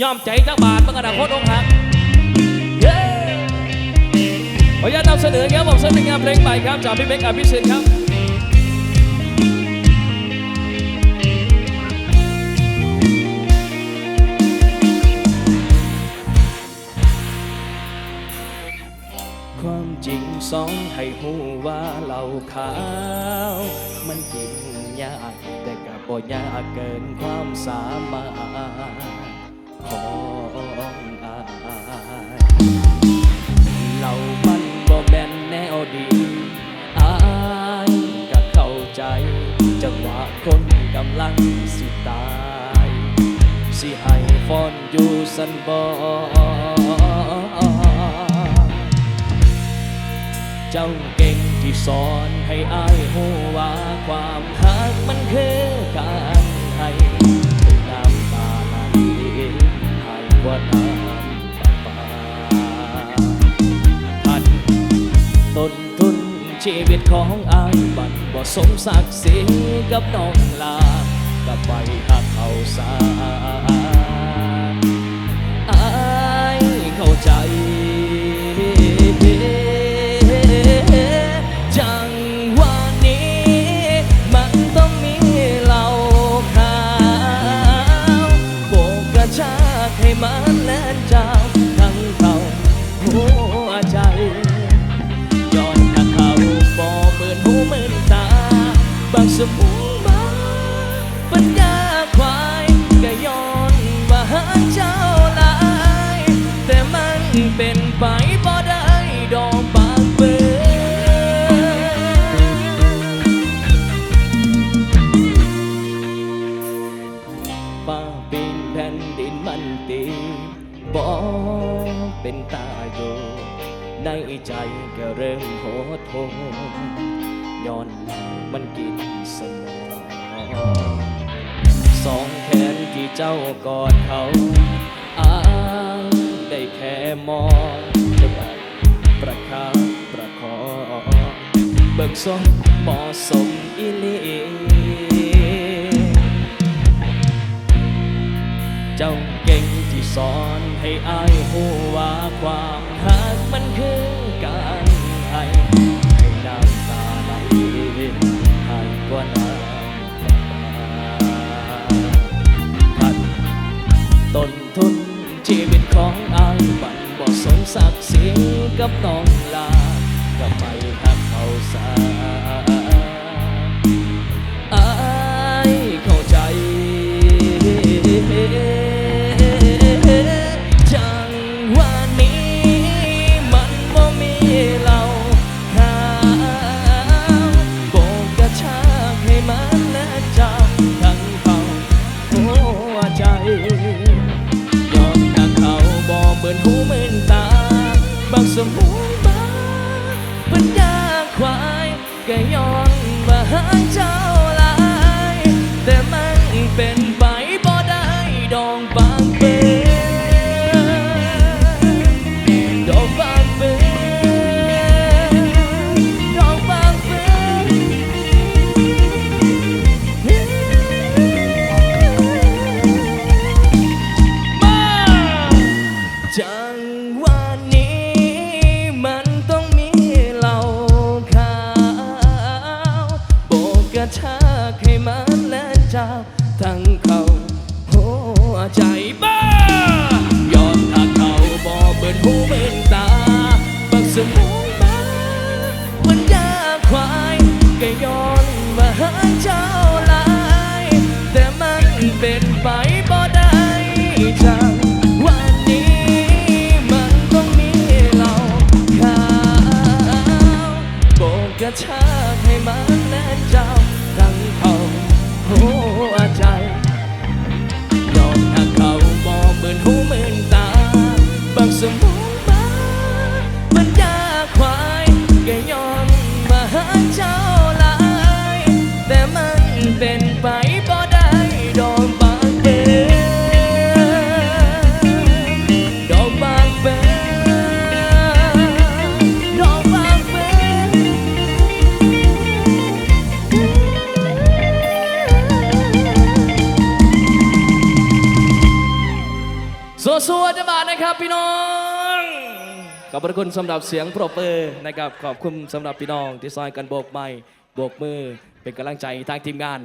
ยอมใจจักบาทเมื่อกระดาษโคตรองค์หักเย้ขออนุญาตนำเสนอครับผมเสนองานเพลงใหม่ครับจากพี่เบคอภิสิทธิ์ครับความจริงสอนให้หูว่าเหล่าขาว มันกินยากแต่กับบ่ยากเกินความสามารถ ของอายเหล่ามันบ่แม่นแนวดีอายก็เข้าใจจังหวะคนกำลังสิตาย สิให้ฟอนอยู่สันบอเจ้าเก่งที่สอนให้อายหูว่าความหักมันคือการ ชีวิตของอายบันบ่สมศักดิ์ศรีกับน้องลากับไปหักเขาสา บางสมุนมาปัญญาควายก็ย้อนว่าหาเจ้าหลาย แต่มันเป็นไปบ่ได้ดอกบางเบิฟ้าเปินแผ่นดินมันตีบ่เป็นตาอยู่ในใจก็เริ่มโหดโห ย้อนมันกินสมองสองแขนที่เจ้ากอดเขาอาได้แค่มองประคับประคองเบิกสมเหมาะสมอีหลีเจ้าเก่งที่สอนให้อายหู ต้นทุนชีวิตของอายบันบ่สมศักดิ์ศรีกับน้องลาก็ไปหักเขาสาอายเข้าใจจัง ชากให้มันและเจ้าทั้งเขาหัวใจบ้ายอมถ้าเขาบ่เบิ่นหูเบิ่นตาบักสมองมามันยาควายก็ย้อนมาหาเจ้าลาย แต่มันเป็นไปบ่ ชากให้มาแน่นเจ้ารังเขาหัวใจยอมถ้าเขาบองเหมือนหูเหมือนตาบางสมอง วๆจะบาทนะครับพี่น้อง ขอบพระคุณสำหรับเสียงปรบมือนะครับ ขอบคุณสำหรับพี่น้องที่ซอยกันโบกไม้โบกมือเป็นกำลังใจทางทีมงาน